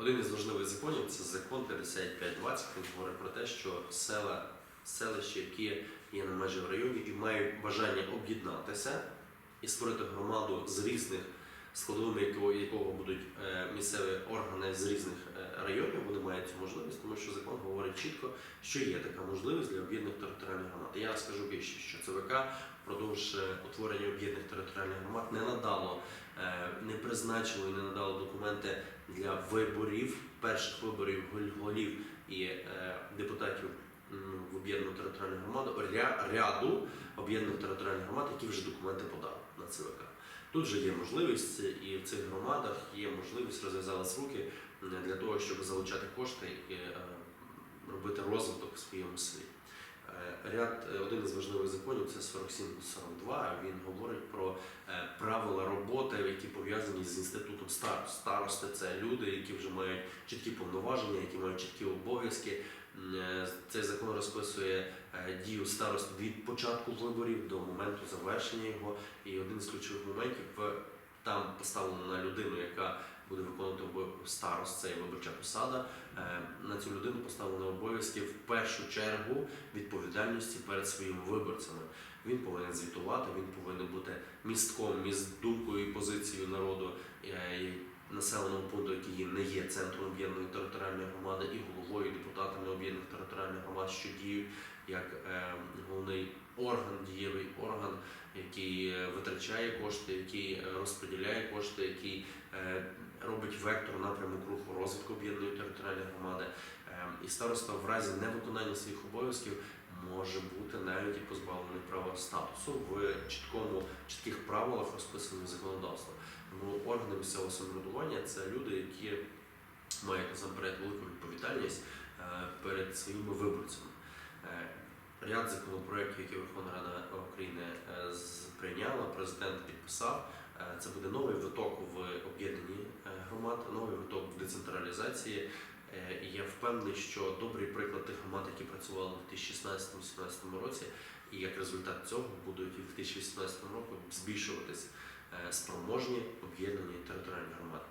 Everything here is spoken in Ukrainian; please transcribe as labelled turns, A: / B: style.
A: Один із важливих законів це закон 5520, він говорить про те, що села, селища, які є на межі в районі і мають бажання об'єднатися і створити громаду з різних складовими якого, будуть е, місцеві органи з різних е, районів, вони мають цю можливість, тому що закон говорить чітко, що є така можливість для об'єднаних територіальних громад. Я скажу більше, що ЦВК впродовж е, утворення об'єднаних територіальних громад не надало, е, не призначило і не надало документи для виборів, перших виборів гол- голів і е, депутатів в об'єднану територіальну громаду ряду об'єднаних територіальних громад, які вже документи подали на ЦВК. Тут же є можливість, і в цих громадах є можливість розв'язалась руки для того, щоб залучати кошти і е, робити розвиток в своєму селі. Е, Ряд е, один із важливих законів це 4742. Він говорить про е, правила роботи, які пов'язані з інститутом старост. Старости це люди, які вже мають чіткі повноваження, які мають чіткі обов'язки. Цей закон розписує дію старости від початку виборів до моменту завершення його. І один з ключових моментів там поставлено на людину, яка буде виконувати старост, це є виборча посада. Е, На цю людину поставлено обов'язки в першу чергу відповідальності перед своїми виборцями. Він повинен звітувати, він повинен бути містком між думкою і позицією народу е, населеного пункту, який не є центром об'єднаної територіальної громади, і головою, депутатами об'єднаних територіальних громад, що діють як е, головний орган, дієвий орган, який витрачає кошти, який розподіляє кошти, який робить вектор напрямок руху розвитку об'єднаної територіальної громади. Е, І староста в разі невиконання своїх обов'язків може бути навіть і позбавлений права статусу в чіткому чітких правилах розписаних законодавством. Тому органи місцевого самоврядування це люди, які мають насамперед велику відповідальність е, перед своїми виборцями. Е, Ряд законопроєктів, які Верховна Рада України е, прийняла, президент підписав. Це буде новий виток в об'єднанні е, громад, новий виток в децентралізації. Е, І я впевнений, що добрий приклад тих громад, які працювали в 2016-2017 році, і як результат цього будуть в 2018 році збільшуватись е, спроможні об'єднані територіальні громади.